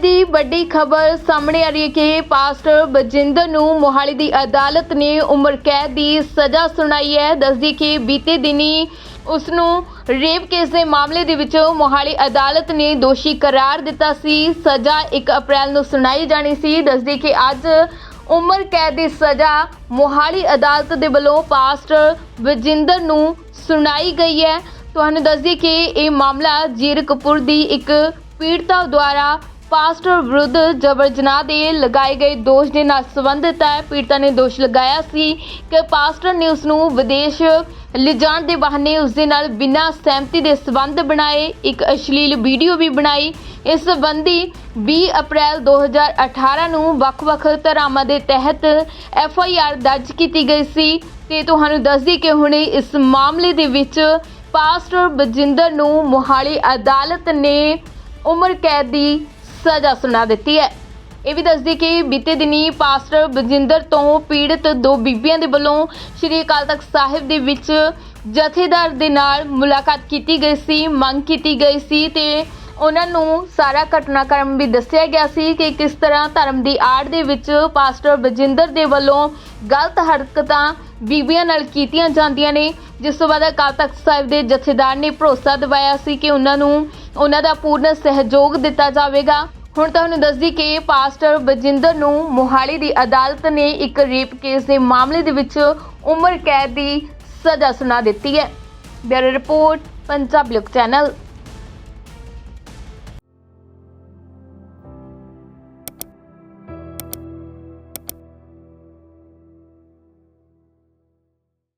ਦੀ ਵੱਡੀ ਖਬਰ ਸਾਹਮਣੇ ਆ ਰਹੀ ਹੈ ਕਿ ਪਾਸਟਰ ਬਜਿੰਦਰ ਨੂੰ ਮੋਹਾਲੀ ਦੀ ਅਦਾਲਤ ਨੇ ਉਮਰ ਕੈਦ ਦੀ ਸਜ਼ਾ ਸੁਣਾਈ ਹੈ। ਦੱਸਦੀ ਕਿ ਬੀਤੇ ਦਿਨੀ ਉਸ ਨੂੰ ਰੇਪ ਕੇਸ ਦੇ ਮਾਮਲੇ ਦੇ ਵਿੱਚ ਮੋਹਾਲੀ ਅਦਾਲਤ ਨੇ ਦੋਸ਼ੀ ਕਰਾਰ ਦਿੱਤਾ ਸੀ। ਸਜ਼ਾ 1 ਅਪ੍ਰੈਲ ਨੂੰ ਸੁਣਾਈ ਜਾਣੀ ਸੀ। ਦੱਸਦੀ ਕਿ ਅੱਜ ਉਮਰ ਕੈਦ ਦੀ ਸਜ਼ਾ ਮੋਹਾਲੀ ਅਦਾਲਤ ਦੇ ਵੱਲੋਂ ਪਾਸਟਰ ਬਜਿੰਦਰ ਨੂੰ ਸੁਣਾਈ ਗਈ ਹੈ। ਤੁਹਾਨੂੰ ਦੱਸਦੀ ਕਿ ਇਹ ਮਾਮਲਾ ਜੀਰਕਪੁਰ ਦੀ ਇੱਕ ਪੀੜਤਾ ਦੁਆਰਾ ਪਾਸਟਰ ਵਿਰੁੱਧ ਜਬਰ ਜਨਾਹ ਦੇ ਲਗਾਏ ਗਏ ਦੋਸ਼ ਦੇ ਨਾਲ ਸੰਬੰਧਿਤ ਹੈ। ਪੀੜਤਾ ਨੇ ਦੋਸ਼ ਲਗਾਇਆ ਸੀ ਕਿ ਪਾਸਟਰ ਨੇ ਉਸ ਨੂੰ ਵਿਦੇਸ਼ ਲਿਜਾਣ ਦੇ ਬਹਾਨੇ ਉਸ ਦੇ ਨਾਲ ਬਿਨਾਂ ਸਹਿਮਤੀ ਦੇ ਸਬੰਧ ਬਣਾਏ, ਇੱਕ ਅਸ਼ਲੀਲ ਵੀਡੀਓ ਵੀ ਬਣਾਈ। ਇਸ ਸੰਬੰਧੀ 20 ਅਪ੍ਰੈਲ 2018 ਨੂੰ ਵੱਖ-ਵੱਖ ਧਾਰਾਵਾਂ ਦੇ ਤਹਿਤ ਐਫ ਆਈ ਆਰ ਦਰਜ ਕੀਤੀ ਗਈ ਸੀ। ਤੇ ਤੁਹਾਨੂੰ ਦੱਸਦੀ ਕਿ ਹੁਣੇ ਇਸ ਮਾਮਲੇ ਦੇ ਵਿੱਚ ਪਾਸਟਰ ਬਜਿੰਦਰ ਨੂੰ ਮੋਹਾਲੀ ਅਦਾਲਤ ਨੇ ਉਮਰ ਕੈਦ ਦੀ ਸਜ਼ਾ ਸੁਣਾ ਦਿੱਤੀ ਹੈ। ਇਹ ਵੀ ਦੱਸਦੀ ਕਿ ਬੀਤੇ ਦਿਨੀ ਪਾਸਟਰ ਬਜਿੰਦਰ ਤੋਂ ਪੀੜਤ ਦੋ ਬੀਬੀਆਂ ਦੇ ਵੱਲੋਂ ਸ਼੍ਰੀ ਅਕਾਲ ਤਖਤ ਸਾਹਿਬ ਦੇ ਵਿੱਚ ਜਥੇਦਾਰ ਦੇ ਨਾਲ ਮੁਲਾਕਾਤ ਕੀਤੀ ਗਈ ਸੀ, ਮੰਗ ਕੀਤੀ ਗਈ ਸੀ ਤੇ ਉਹਨਾਂ ਨੂੰ ਸਾਰਾ ਘਟਨਾਕ੍ਰਮ ਵੀ ਦੱਸਿਆ ਗਿਆ ਸੀ ਕਿ ਕਿਸ ਤਰ੍ਹਾਂ ਧਰਮ ਦੀ ਆੜ ਦੇ ਵਿੱਚ ਪਾਸਟਰ ਬਜਿੰਦਰ ਦੇ ਵੱਲੋਂ ਗਲਤ ਹਰਕਤਾਂ ਬੀਬੀਆਂ ਨਾਲ ਕੀਤੀਆਂ ਜਾਂਦੀਆਂ ਨੇ। ਜਿਸ ਤੋਂ ਬਾਅਦ ਅਕਾਲ ਤਖਤ ਸਾਹਿਬ ਦੇ ਜਥੇਦਾਰ ਨੇ ਭਰੋਸਾ ਦਿਵਾਇਆ ਸੀ ਕਿ ਉਹਨਾਂ ਨੂੰ ਉਹਨਾਂ ਦਾ ਪੂਰਨ ਸਹਿਯੋਗ ਦਿੱਤਾ ਜਾਵੇਗਾ। ਹੁਣ ਤੁਹਾਨੂੰ ਦੱਸਦੀ ਕਿ ਪਾਸਟਰ ਬਜਿੰਦਰ ਨੂੰ ਮੋਹਾਲੀ ਦੀ ਅਦਾਲਤ ਨੇ ਇੱਕ ਰੇਪ ਕੇਸ ਦੇ ਮਾਮਲੇ ਦੇ ਵਿੱਚ ਉਮਰ ਕੈਦ ਦੀ ਸਜ਼ਾ ਸੁਣਾ ਦਿੱਤੀ ਹੈ। ਬਿਊਰੋ ਰਿਪੋਰਟ, ਪੰਜਾਬ ਲੋਕ ਚੈਨਲ।